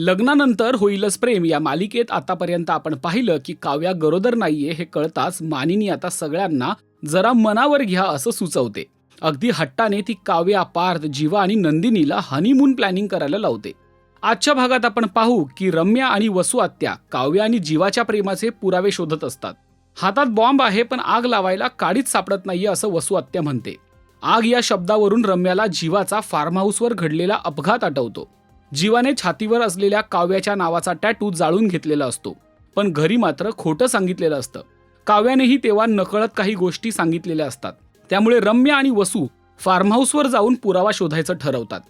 लग्नानंतर होईलच प्रेम. या मालिकेत आतापर्यंत आपण पाहिलं की काव्या गरोदर नाहीये हे कळताच मानिनी आता सगळ्यांना जरा मनावर घ्या असं सुचवते. अगदी हट्टाने ती काव्या पार्थ जीवा आणि नंदिनीला हनीमून प्लॅनिंग करायला लावते. आजच्या भागात आपण पाहू की रम्या आणि वसु आत्या काव्या आणि जीवाच्या प्रेमाचे पुरावे शोधत असतात. हातात बॉम्ब आहे पण आग लावायला काडीच सापडत नाहीये असं वसु आत्या म्हणते. आग या शब्दावरून रम्याला जीवाचा फार्म हाऊसवर घडलेला अपघात आठवतो. जीवाने छातीवर असलेल्या काव्याच्या नावाचा टॅटू जाळून घेतलेला असतो. पण घरी मात्र खोटं सांगितलेलं असतं. काव्यानेही तेव्हा नकळत काही गोष्टी सांगितलेल्या असतात. त्यामुळे रम्य आणि वसू फार्म हाऊसवर जाऊन पुरावा शोधायचं ठरवतात.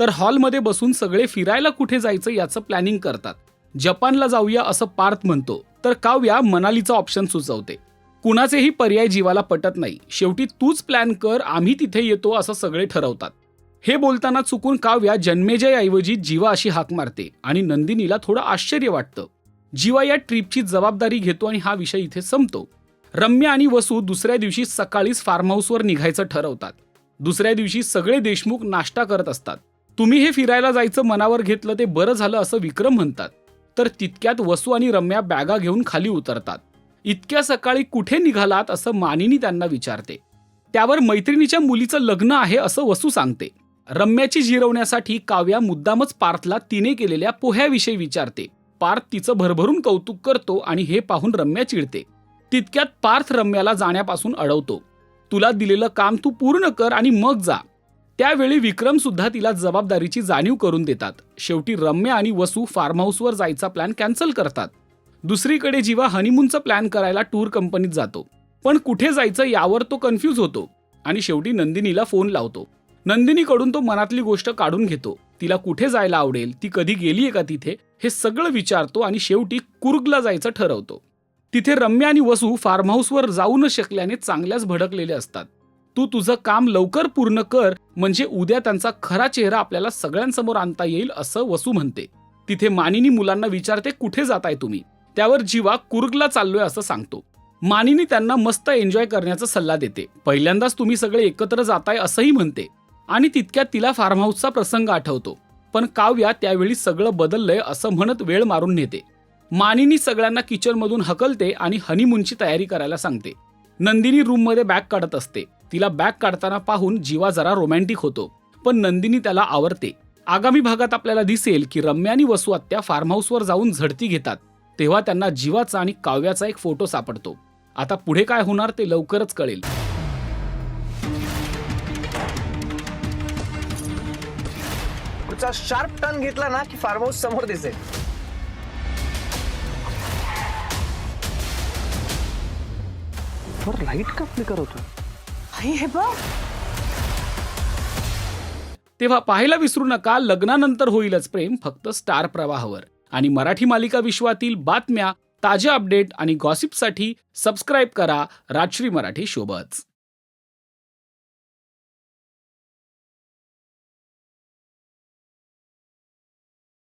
तर हॉलमध्ये बसून सगळे फिरायला कुठे जायचं याचं प्लॅनिंग करतात. जपानला जाऊया असं पार्थ म्हणतो तर काव्या मनालीचा ऑप्शन सुचवते. कुणाचेही पर्याय जीवाला पटत नाही. शेवटी तूच प्लॅन कर आम्ही तिथे येतो असं सगळे ठरवतात. हे बोलताना चुकून काव्या जन्मेजयाऐवजी जीवा अशी हाक मारते आणि नंदिनीला थोडं आश्चर्य वाटतं. जीवा या ट्रिपची जबाबदारी घेतो आणि हा विषय इथे संपतो. रम्या आणि वसू दुसऱ्या दिवशी सकाळीच फार्म हाऊसवर निघायचं ठरवतात. दुसऱ्या दिवशी सगळे देशमुख नाश्ता करत असतात. तुम्ही हे फिरायला जायचं मनावर घेतलं ते बरं झालं असं विक्रम म्हणतात. तर तितक्यात वसू आणि रम्या बॅगा घेऊन खाली उतरतात. इतक्या सकाळी कुठे निघालात असं मानिनी त्यांना विचारते. त्यावर मैत्रिणीच्या मुलीचं लग्न आहे असं वसू सांगते. रम्याची जिरवण्यासाठी काव्या मुद्दामच पार्थला तिने केलेल्या पोह्याविषयी विचारते. पार्थ तिचं भरभरून कौतुक करतो आणि हे पाहून रम्या चिडते. तितक्यात पार्थ रम्याला जाण्यापासून अडवतो. तुला दिलेलं काम तू पूर्ण कर आणि मग जा. त्यावेळी विक्रम सुद्धा तिला जबाबदारीची जाणीव करून देतात. शेवटी रम्या आणि वसू फार्म हाऊसवर जायचा प्लॅन कॅन्सल करतात. दुसरीकडे जीवा हनीमूनचं प्लॅन करायला टूर कंपनीत जातो. पण कुठे जायचं यावर तो कन्फ्यूज होतो. आणि शेवटी नंदिनीला फोन लावतो. नंदिनीकडून तो मनातली गोष्ट काढून घेतो. तिला कुठे जायला आवडेल ती कधी गेलीये का तिथे हे सगळं विचारतो आणि शेवटी कुर्गला जायचं ठरवतो. तिथे रम्या आणि वसू फार्म हाऊसवर जाऊ न शकल्याने चांगल्याच भडकलेले असतात. तू तुझं काम लवकर पूर्ण कर म्हणजे उद्या त्यांचा खरा चेहरा आपल्याला सगळ्यांसमोर आणता येईल असं वसू म्हणते. तिथे मानिनी मुलांना विचारते कुठे जाताय तुम्ही? त्यावर जीवा कुर्गला चाललोय असं सांगतो. मानिनी त्यांना मस्त एन्जॉय करण्याचा सल्ला देते. पहिल्यांदाच तुम्ही सगळे एकत्र जाताय असंही म्हणते. आणि तितक्यात तिला फार्म हाऊसचा प्रसंग आठवतो. पण काव्या त्यावेळी सगळं बदललंय असं म्हणत वेळ मारून नेते. मानिनी सगळ्यांना किचनमधून हकलते आणि हनीमूनची तयारी करायला सांगते. नंदिनी रूममध्ये बॅग काढत असते. तिला बॅग काढताना पाहून जीवा जरा रोमॅन्टिक होतो. पण नंदिनी त्याला आवडते आगामी भागात आपल्याला दिसेल की रम्या आणि वसू आत्या फार्म हाऊसवर जाऊन झडती घेतात. तेव्हा त्यांना जीवाचा आणि काव्याचा एक फोटो सापडतो. आता पुढे काय होणार ते लवकरच कळेल. पुढचा शार्प टर्न घेतला ना की फार्म हाऊस समोर दिसेल. लाइट का फ्लिकर होतो आई हे बघ. तेव्हा पाहायला विसरू नका लग्नानंतर होईलच प्रेम फक्त स्टार प्रवाहावर. आणि मराठी मालिका विश्वातील बातम्या ताज्या अपडेट आणि गॉसिपसाठी सबस्क्राईब करा राजश्री मराठी शोबच